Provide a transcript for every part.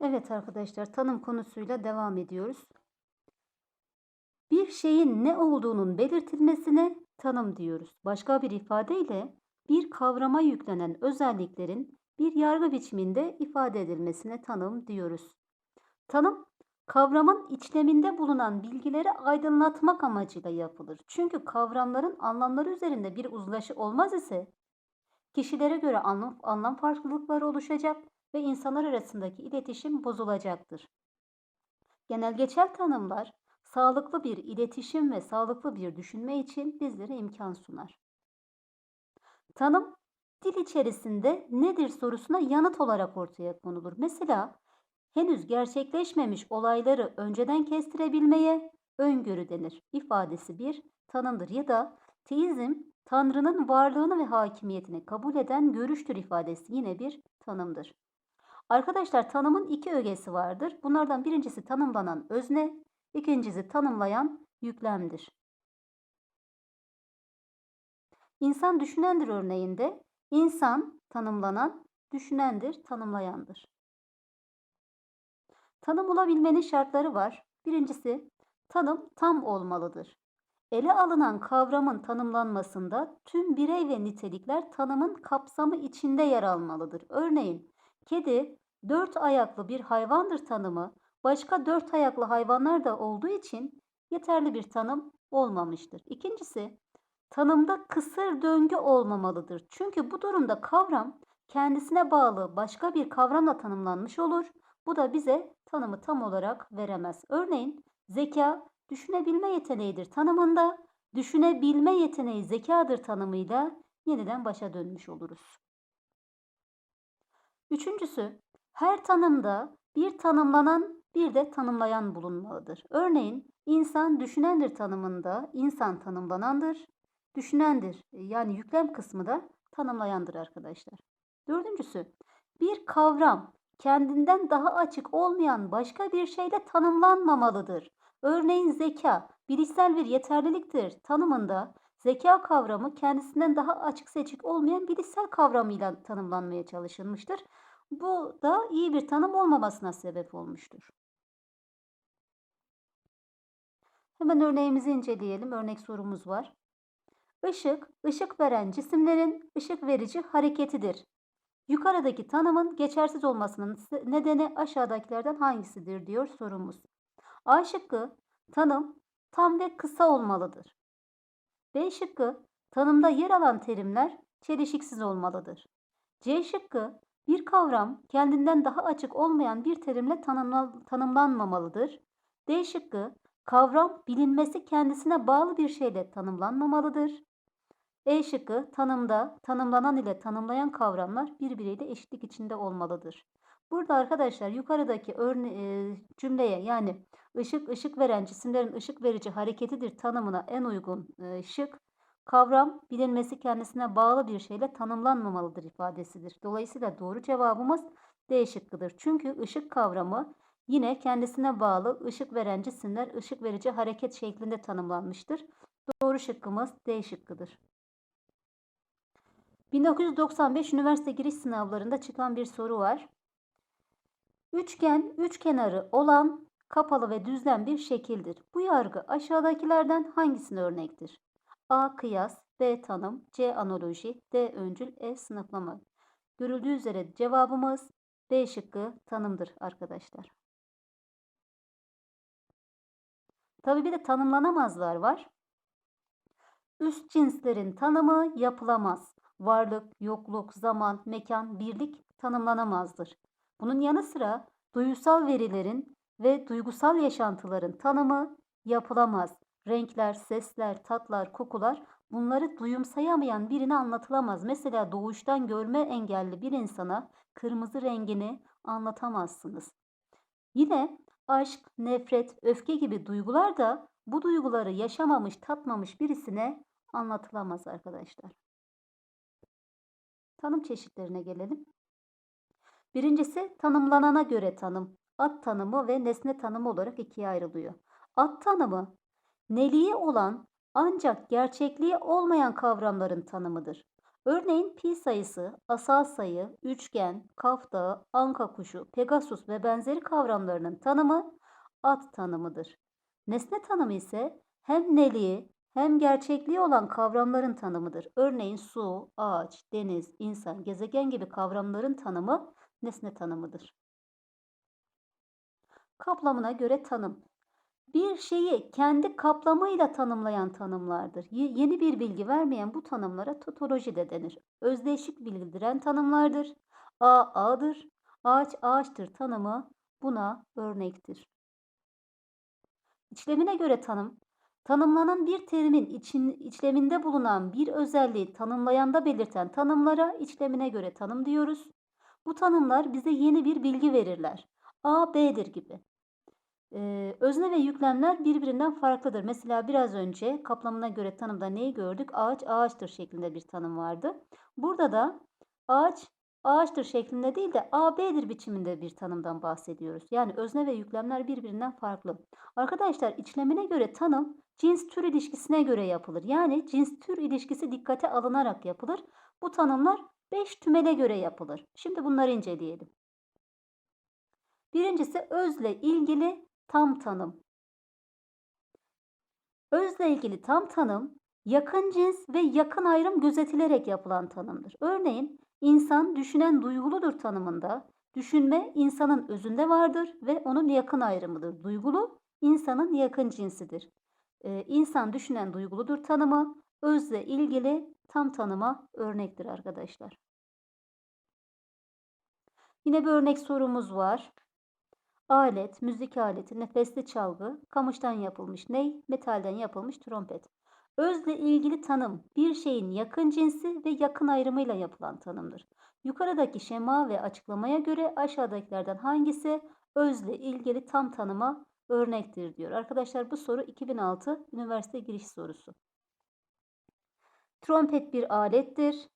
Evet arkadaşlar tanım konusuyla devam ediyoruz. Bir şeyin ne olduğunun belirtilmesine tanım diyoruz. Başka bir ifadeyle bir kavrama yüklenen özelliklerin bir yargı biçiminde ifade edilmesine tanım diyoruz. Tanım kavramın içleminde bulunan bilgileri aydınlatmak amacıyla yapılır. Çünkü kavramların anlamları üzerinde bir uzlaşı olmaz ise kişilere göre anlam, anlam farklılıkları oluşacak ve insanlar arasındaki iletişim bozulacaktır. Genel geçer tanımlar sağlıklı bir iletişim ve sağlıklı bir düşünme için bizlere imkan sunar. Tanım dil içerisinde nedir sorusuna yanıt olarak ortaya konulur. Mesela henüz gerçekleşmemiş olayları önceden kestirebilmeye öngörü denir. İfadesi bir tanımdır ya da teizm Tanrı'nın varlığını ve hakimiyetini kabul eden görüştür ifadesi yine bir tanımdır. Arkadaşlar tanımın iki ögesi vardır. Bunlardan birincisi tanımlanan özne, ikincisi tanımlayan yüklemdir. İnsan düşünendir örneğinde insan tanımlanan, düşünendir, tanımlayandır. Tanım olabilmenin şartları var. Birincisi tanım tam olmalıdır. Ele alınan kavramın tanımlanmasında tüm birey ve nitelikler tanımın kapsamı içinde yer almalıdır. Örneğin kedi dört ayaklı bir hayvandır tanımı başka dört ayaklı hayvanlar da olduğu için yeterli bir tanım olmamıştır. İkincisi tanımda kısır döngü olmamalıdır. Çünkü bu durumda kavram kendisine bağlı başka bir kavramla tanımlanmış olur. Bu da bize tanımı tam olarak veremez. Örneğin zeka düşünebilme yeteneğidir tanımında, düşünebilme yeteneği zekadır tanımıyla yeniden başa dönmüş oluruz. Üçüncüsü, her tanımda bir tanımlanan bir de tanımlayan bulunmalıdır. Örneğin insan düşünendir tanımında insan tanımlanandır, düşünendir yani yüklem kısmı da tanımlayandır arkadaşlar. Dördüncüsü, bir kavram kendinden daha açık olmayan başka bir şeyle tanımlanmamalıdır. Örneğin zeka, bilişsel bir yeterliliktir tanımında zeka kavramı kendisinden daha açık seçik olmayan bilişsel kavramıyla tanımlanmaya çalışılmıştır. Bu da iyi bir tanım olmamasına sebep olmuştur. Hemen örneğimizi inceleyelim. Örnek sorumuz var. Işık, ışık veren cisimlerin ışık verici hareketidir. Yukarıdaki tanımın geçersiz olmasının nedeni aşağıdakilerden hangisidir diyor sorumuz. A şıkkı tanım tam ve kısa olmalıdır. B şıkkı tanımda yer alan terimler çelişiksiz olmalıdır. C şıkkı bir kavram kendinden daha açık olmayan bir terimle tanımlanmamalıdır. D şıkkı kavram bilinmesi kendisine bağlı bir şeyle tanımlanmamalıdır. E şıkkı tanımda tanımlanan ile tanımlayan kavramlar birbiriyle eşitlik içinde olmalıdır. Burada arkadaşlar yukarıdaki örne e, cümleye yani ışık ışık veren cisimlerin ışık verici hareketidir tanımına en uygun e, şık kavram bilinmesi kendisine bağlı bir şeyle tanımlanmamalıdır ifadesidir. Dolayısıyla doğru cevabımız D şıkkıdır. Çünkü ışık kavramı yine kendisine bağlı ışık veren cisimler ışık verici hareket şeklinde tanımlanmıştır. Doğru şıkkımız D şıkkıdır. 1995 üniversite giriş sınavlarında çıkan bir soru var. Üçgen, üç kenarı olan kapalı ve düzlem bir şekildir. Bu yargı aşağıdakilerden hangisine örnektir? A. Kıyas B. Tanım C. Analoji D. Öncül E. Sınıflama Görüldüğü üzere cevabımız B şıkkı tanımdır arkadaşlar. Tabi bir de tanımlanamazlar var. Üst cinslerin tanımı yapılamaz. Varlık, yokluk, zaman, mekan, birlik tanımlanamazdır. Bunun yanı sıra duygusal verilerin ve duygusal yaşantıların tanımı yapılamaz. Renkler, sesler, tatlar, kokular bunları duyumsayamayan birine anlatılamaz. Mesela doğuştan görme engelli bir insana kırmızı rengini anlatamazsınız. Yine aşk, nefret, öfke gibi duygular da bu duyguları yaşamamış, tatmamış birisine anlatılamaz arkadaşlar. Tanım çeşitlerine gelelim. Birincisi tanımlanana göre tanım. Ad tanımı ve nesne tanımı olarak ikiye ayrılıyor. Ad tanımı neliği olan ancak gerçekliği olmayan kavramların tanımıdır. Örneğin pi sayısı, asal sayı, üçgen, kaftağı, anka kuşu, pegasus ve benzeri kavramlarının tanımı ad tanımıdır. Nesne tanımı ise hem neliği hem gerçekliği olan kavramların tanımıdır. Örneğin su, ağaç, deniz, insan, gezegen gibi kavramların tanımı nesne tanımıdır. Kaplamına göre tanım. Bir şeyi kendi kaplamıyla tanımlayan tanımlardır. Yeni bir bilgi vermeyen bu tanımlara totoloji de denir. Özdeşik bildiren tanımlardır. A A'dır, ağaç ağaçtır tanımı buna örnektir. İçlemine göre tanım, tanımlanan bir terimin için, içleminde bulunan bir özelliği tanımlayanda belirten tanımlara içlemine göre tanım diyoruz. Bu tanımlar bize yeni bir bilgi verirler. A, B'dir gibi. Ee, özne ve yüklemler birbirinden farklıdır. Mesela biraz önce kaplamına göre tanımda neyi gördük? Ağaç ağaçtır şeklinde bir tanım vardı. Burada da ağaç ağaçtır şeklinde değil de AB'dir biçiminde bir tanımdan bahsediyoruz. Yani özne ve yüklemler birbirinden farklı. Arkadaşlar içlemine göre tanım cins tür ilişkisine göre yapılır. Yani cins tür ilişkisi dikkate alınarak yapılır. Bu tanımlar 5 tümele göre yapılır. Şimdi bunları inceleyelim. Birincisi özle ilgili tam tanım. Özle ilgili tam tanım yakın cins ve yakın ayrım gözetilerek yapılan tanımdır. Örneğin insan düşünen duyguludur tanımında düşünme insanın özünde vardır ve onun yakın ayrımıdır. Duygulu insanın yakın cinsidir. Ee, insan düşünen duyguludur tanımı özle ilgili tam tanıma örnektir arkadaşlar. Yine bir örnek sorumuz var. Alet, müzik aleti, nefesli çalgı, kamıştan yapılmış ney, metalden yapılmış trompet. Özle ilgili tanım bir şeyin yakın cinsi ve yakın ayrımıyla yapılan tanımdır. Yukarıdaki şema ve açıklamaya göre aşağıdakilerden hangisi özle ilgili tam tanıma örnektir diyor. Arkadaşlar bu soru 2006 üniversite giriş sorusu. Trompet bir alettir.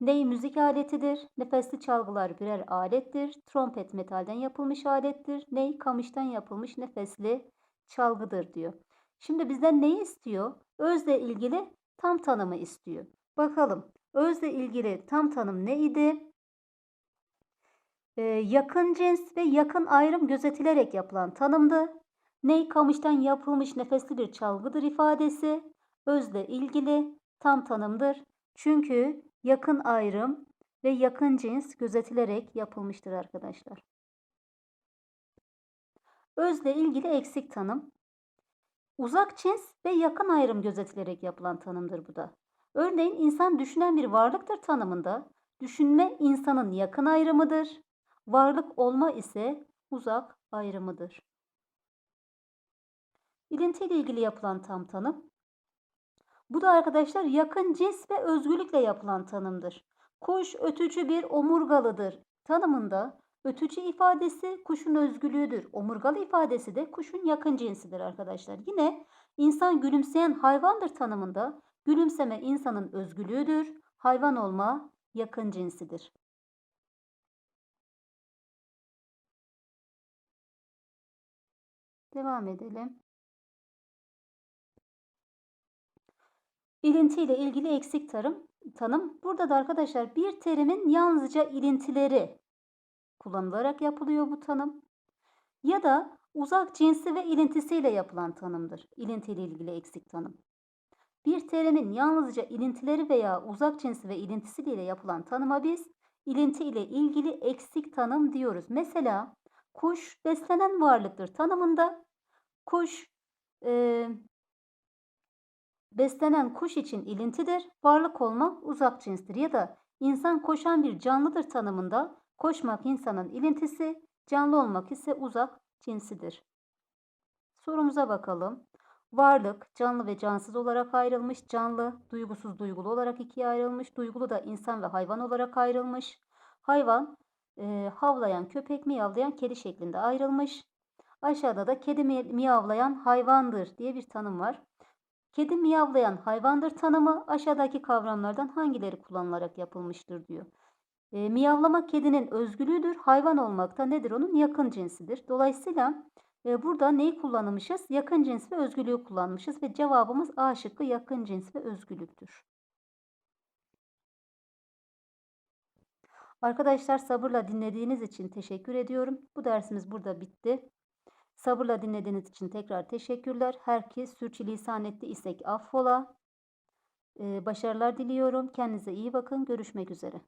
Ney müzik aletidir. Nefesli çalgılar birer alettir. Trompet metalden yapılmış alettir. Ney kamıştan yapılmış nefesli çalgıdır diyor. Şimdi bizden neyi istiyor? Özle ilgili tam tanımı istiyor. Bakalım özle ilgili tam tanım neydi? Ee, yakın cins ve yakın ayrım gözetilerek yapılan tanımdı. Ney kamıştan yapılmış nefesli bir çalgıdır ifadesi. Özle ilgili tam tanımdır. Çünkü yakın ayrım ve yakın cins gözetilerek yapılmıştır arkadaşlar. Özle ilgili eksik tanım. Uzak cins ve yakın ayrım gözetilerek yapılan tanımdır bu da. Örneğin insan düşünen bir varlıktır tanımında düşünme insanın yakın ayrımıdır. Varlık olma ise uzak ayrımıdır. İlinti ile ilgili yapılan tam tanım. Bu da arkadaşlar yakın cins ve özgürlükle yapılan tanımdır. Kuş ötücü bir omurgalıdır. Tanımında ötücü ifadesi kuşun özgürlüğüdür. Omurgalı ifadesi de kuşun yakın cinsidir arkadaşlar. Yine insan gülümseyen hayvandır tanımında gülümseme insanın özgürlüğüdür. Hayvan olma yakın cinsidir. Devam edelim. İlinti ile ilgili eksik tarım, tanım. Burada da arkadaşlar bir terimin yalnızca ilintileri kullanılarak yapılıyor bu tanım. Ya da uzak cinsi ve ilintisiyle yapılan tanımdır. İlinti ile ilgili eksik tanım. Bir terimin yalnızca ilintileri veya uzak cinsi ve ilintisiyle yapılan tanıma biz ilinti ile ilgili eksik tanım diyoruz. Mesela kuş beslenen varlıktır tanımında kuş e, Beslenen kuş için ilintidir, varlık olmak uzak cinstir ya da insan koşan bir canlıdır tanımında koşmak insanın ilintisi, canlı olmak ise uzak cinsidir. Sorumuza bakalım. Varlık canlı ve cansız olarak ayrılmış, canlı duygusuz duygulu olarak ikiye ayrılmış, duygulu da insan ve hayvan olarak ayrılmış. Hayvan e, havlayan köpek, miyavlayan kedi şeklinde ayrılmış. Aşağıda da kedi miyavlayan hayvandır diye bir tanım var. Kedi miyavlayan hayvandır tanımı aşağıdaki kavramlardan hangileri kullanılarak yapılmıştır diyor. E, miyavlama kedinin özgülüğüdür. Hayvan olmakta nedir onun? Yakın cinsidir. Dolayısıyla e, burada neyi kullanmışız? Yakın cins ve özgülüğü kullanmışız ve cevabımız A şıkkı yakın cins ve özgülüktür. Arkadaşlar sabırla dinlediğiniz için teşekkür ediyorum. Bu dersimiz burada bitti. Sabırla dinlediğiniz için tekrar teşekkürler. Herkes sürçülisan etti isek affola. Ee, başarılar diliyorum. Kendinize iyi bakın. Görüşmek üzere.